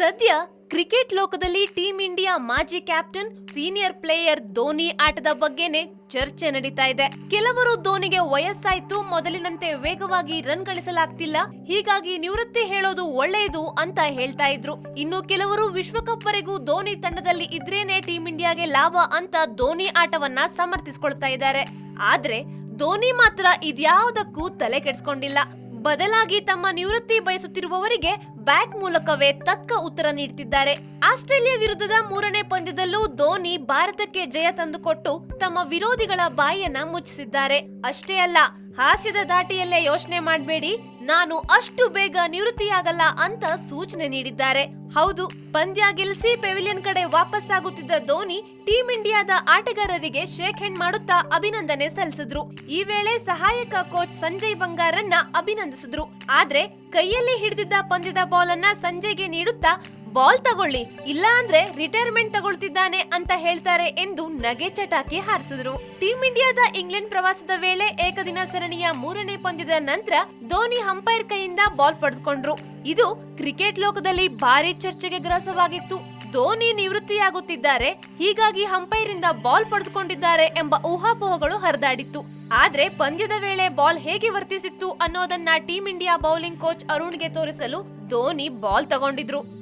ಸದ್ಯ ಕ್ರಿಕೆಟ್ ಲೋಕದಲ್ಲಿ team India ಮಾಜಿ ಕ್ಯಾಪ್ಟನ್, ಸೀನಿಯರ್ ಪ್ಲೇಯರ್ ಧೋನಿ ಆಟದ ಬಗ್ಗೆನೇ ಚರ್ಚೆ ನಡೀತಾ ಇದೆ. ಕೆಲವರು ಧೋನಿಗೆ ವಯಸ್ಸಾಯ್ತು, ಮೊದಲಿನಂತೆ ವೇಗವಾಗಿ ರನ್ ಗಳಿಸಲಾಗ್ತಿಲ್ಲ. ಹೀಗಾಗಿ ನಿವೃತ್ತಿ ಹೇಳೋದು ಒಳ್ಳೆಯದು ಅಂತ ಹೇಳ್ತಾ ಇದ್ರು. ಇನ್ನು ಕೆಲವರು ವಿಶ್ವಕಪ್ ವರೆಗೂ ಧೋನಿ ತಂಡದಲ್ಲಿ ಇದ್ರೇನೆ ಟೀಂ ಇಂಡಿಯಾಗೆ ಲಾಭ ಅಂತ ಧೋನಿ ಆಟವನ್ನ ಸಮರ್ಥಿಸ್ಕೊಳ್ತಾ ಇದ್ದಾರೆ. ಆದ್ರೆ ಧೋನಿ ಮಾತ್ರ ಇದ್ಯಾವುದಕ್ಕೂ ತಲೆ ಕೆಡಿಸ್ಕೊಂಡಿಲ್ಲ. ಬದಲಾಗಿ ತಮ್ಮ ನಿವೃತ್ತಿ ಬಯಸುತ್ತಿರುವವರಿಗೆ ಬ್ಯಾಟ್ ಮೂಲಕವೇ ತಕ್ಕ ಉತ್ತರ ನೀಡುತ್ತಿದ್ದಾರೆ. ಆಸ್ಟ್ರೇಲಿಯಾ ವಿರುದ್ಧದ ಮೂರನೇ ಪಂದ್ಯದಲ್ಲೂ ಧೋನಿ ಭಾರತಕ್ಕೆ ಜಯ ತಂದುಕೊಟ್ಟು ತಮ್ಮ ವಿರೋಧಿಗಳ ಬಾಯಿಯನ್ನ ಮುಚ್ಚಿಸಿದ್ದಾರೆ. ಅಷ್ಟೇ ಅಲ್ಲ, ಹಾಸ್ಯದ ದಾಟಿಯಲ್ಲೇ ಯೋಚನೆ ಮಾಡಬೇಡಿ, ನಾನು ಅಷ್ಟು ಬೇಗ ನಿವೃತ್ತಿಯಾಗಲ್ಲ ಅಂತ ಸೂಚನೆ ನೀಡಿದ್ದಾರೆ. ಹೌದು, ಪಂದ್ಯ ಗೆಲ್ಸಿ ಪೆವಿಲಿಯನ್ ಕಡೆ ವಾಪಸ್ಸಾಗುತ್ತಿದ್ದ ಧೋನಿ ಟೀಂ ಇಂಡಿಯಾದ ಆಟಗಾರರಿಗೆ ಶೇಕ್ ಹ್ಯಾಂಡ್ ಮಾಡುತ್ತಾ ಅಭಿನಂದನೆ ಸಲ್ಲಿಸಿದ್ರು. ಈ ವೇಳೆ ಸಹಾಯಕ ಕೋಚ್ ಸಂಜಯ್ ಬಂಗಾರನ್ನ ಅಭಿನಂದಿಸಿದ್ರು. ಆದ್ರೆ ಕೈಯಲ್ಲಿ ಹಿಡಿದಿದ್ದ ಪಂದ್ಯದ ಬಾಲ್ ಅನ್ನ ಸಂಜಯ್ಗೆ ನೀಡುತ್ತಾ ಬಾಲ್ ತಗೊಳ್ಳಿ ಇಲ್ಲ ಅಂದ್ರೆ ರಿಟೈರ್ಮೆಂಟ್ ತಗೊಳ್ತಿದ್ದಾನೆ ಅಂತ ಹೇಳ್ತಾರೆ ಎಂದು ನಗೆ ಚಟಾಕಿ ಹಾರಿಸಿದ್ರು. ಟೀಂ ಇಂಡಿಯಾದ ಇಂಗ್ಲೆಂಡ್ ಪ್ರವಾಸದ ವೇಳೆ ಏಕದಿನ ಸರಣಿಯ ಮೂರನೇ ಪಂದ್ಯದ ನಂತರ ಧೋನಿ ಅಂಪೈರ್ ಕೈಯಿಂದ ಬಾಲ್ ಪಡೆದುಕೊಂಡ್ರು. ಇದು ಕ್ರಿಕೆಟ್ ಲೋಕದಲ್ಲಿ ಭಾರಿ ಚರ್ಚೆಗೆ ಗ್ರಾಸವಾಗಿತ್ತು. ಧೋನಿ ನಿವೃತ್ತಿಯಾಗುತ್ತಿದ್ದಾರೆ, ಹೀಗಾಗಿ ಅಂಪೈರ್ ಇಂದ ಬಾಲ್ ಪಡೆದುಕೊಂಡಿದ್ದಾರೆ ಎಂಬ ಊಹಾಪೋಹಗಳು ಹರಿದಾಡಿತ್ತು. ಆದ್ರೆ ಪಂದ್ಯದ ವೇಳೆ ಬಾಲ್ ಹೇಗೆ ವರ್ತಿಸಿತ್ತು ಅನ್ನೋದನ್ನ ಟೀಂ ಇಂಡಿಯಾ ಬೌಲಿಂಗ್ ಕೋಚ್ ಅರುಣ್ಗೆ ತೋರಿಸಲು ಧೋನಿ ಬಾಲ್ ತಗೊಂಡಿದ್ರು.